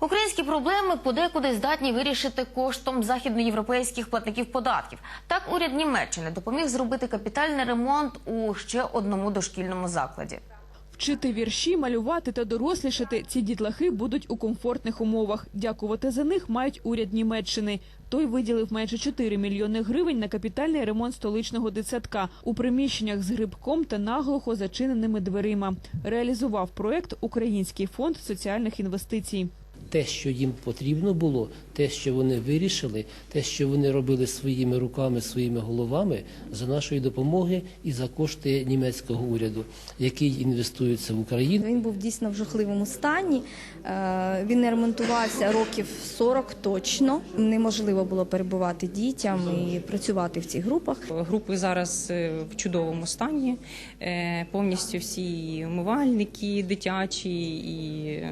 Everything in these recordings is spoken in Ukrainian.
Українські проблеми подекуди здатні вирішити коштом західноєвропейських платників податків. Так уряд Німеччини допоміг зробити капітальний ремонт у ще одному дошкільному закладі. Вчити вірші, малювати та дорослішати ці дітлахи будуть у комфортних умовах. Дякувати за них мають уряд Німеччини. Той виділив майже 4 мільйони гривень на капітальний ремонт столичного дитсадка у приміщеннях з грибком та наглухо зачиненими дверима. Реалізував проект Український фонд соціальних інвестицій. Те, що їм потрібно було, те, що вони вирішили, те, що вони робили своїми руками, своїми головами, за нашої допомоги і за кошти німецького уряду, який інвестується в Україну. Він був дійсно в жахливому стані. Е, Він не ремонтувався років 40 точно. Неможливо було перебувати дітям і працювати в цих групах. Групи зараз е, в чудовому стані. Е, Повністю всі умивальники дитячі, і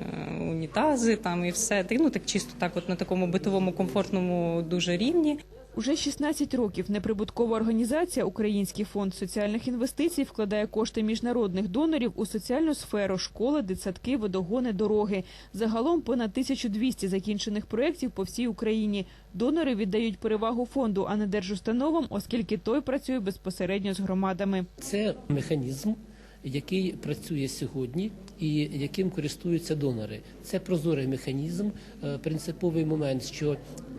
унітази, там і все. Ну так чисто так, от на такому битовому комфортному дуже рівні. Уже 16 років неприбуткова організація Український фонд соціальних інвестицій вкладає кошти міжнародних донорів у соціальну сферу школи, дитсадки, водогони, дороги. Загалом понад 1200 закінчених проєктів по всій Україні. Донори віддають перевагу фонду, а не держустановам, оскільки той працює безпосередньо з громадами. Це механізм, який працює сьогодні і яким користуються донори. Це прозорий механізм, е, принциповий момент, що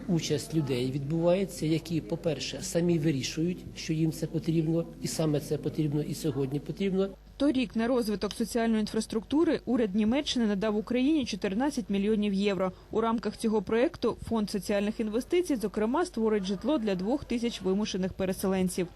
участь людей відбувається, які, по-перше, самі вирішують, що їм це потрібно, і саме це потрібно і сьогодні потрібно. Торік на розвиток соціальної інфраструктури уряд Німеччини надав Україні 14 мільйонів євро. У рамках цього проекту фонд соціальних інвестицій, зокрема, створить житло для двох тисяч вимушених переселенців.